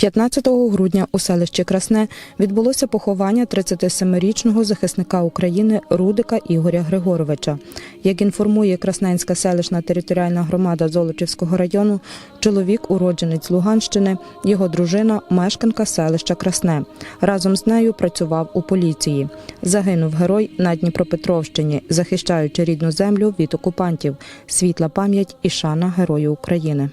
15 грудня у селищі Красне відбулося поховання 37-річного захисника України Рудика Ігоря Григоровича. Як інформує Красненська селищна територіальна громада Золочівського району, чоловік уродженець Луганщини, його дружина мешканка селища Красне. Разом з нею працював у поліції. Загинув герой на Дніпропетровщині, захищаючи рідну землю від окупантів. Світла пам'ять і шана Герою України.